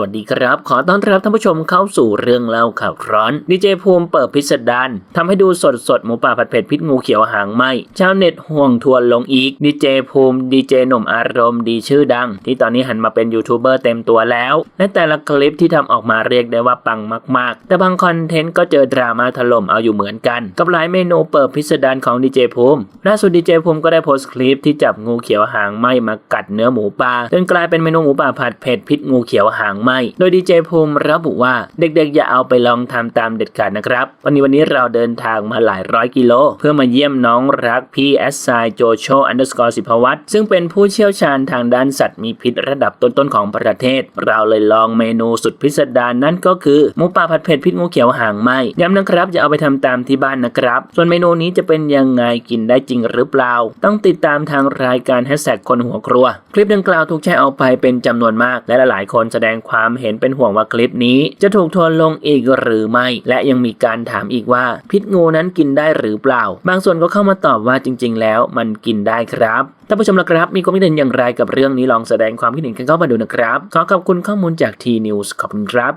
วัสดีครับ ขอต้อนรับท่านผู้ชมเข้าสู่เรื่องเล่าข่าวร้อนดีเจภูมิเปิดพิสดารทำให้ดูสดสดหมูป่าผัดเผ็ดพิษงูเขียวหางไหมชาวเน็ตห่วงทัวร์ลงอีกดีเจภูมิดีเจหนุ่มอารมณ์ดีชื่อดัง ที่ตอนนี้หันมาเป็นยูทูบเบอร์เต็มตัวแล้ว และแต่ละคลิปที่ทำออกมาเรียกได้ว่าปังมาก ๆ แต่บางคอนเทนต์ก็เจอดราม่าถล่มเอาอยู่เหมือนกัน กับหลายเมนูเปิดพิสดารของดีเจภูมิล่าสุดดีเจภูมิก็ได้โพสต์คลิปที่จับงูเขียวหางไหมมากัดเนื้อหมูป่าจนกลายเป็นเมนูหมูป่าผัดเผ็ดพิษงูเขียวหางไหมโดยดีเจภูมิระบุว่าเด็กๆ อย่าเอาไปลองทำตามเด็ดขาดนะครับ วันนี้วันนี้เราเดินทางมาหลายร้อยกิโล เพื่อมาเยี่ยมน้องรักพี่แอสไซโจโชอันเดอร์สกอร์สิพวัตซึ่งเป็นผู้เชี่ยวชาญทางด้านสัตว์มีพิษระดับต้นๆของประเทศ เราเลยลองเมนูสุดพิสดารนั่นก็คือหมูป่าผัดเผ็ดพิษงูเขียวหางไหมย้ำนะครับอย่าเอาไปทำตามที่บ้านนะครับ ส่วนเมนูนี้จะเป็นยังไงกินได้จริงหรือเปล่า ต้องติดตามทางรายการแฮชแท็กคนหัวครัว คลิปดังกล่าวถูกแชร์ออกไปเป็นจำนวนมาก และหลายๆคนแสดงความเห็นเป็นห่วงว่าคลิปนี้จะถูกทวนลงอีกหรือไม่ และยังมีการถามอีกว่า พิษงูนั้นกินได้หรือเปล่า บางส่วนก็เข้ามาตอบว่าจริง ๆ แล้วมันกินได้ครับท่านผู้ชมละครับ มีความคิดเห็นอย่างไรกับเรื่องนี้ลองแสดงความคิดเห็นกันเข้ามาดูนะครับ ขอขอบคุณข้อมูลจากทีนิวส์ขอบคุณครับ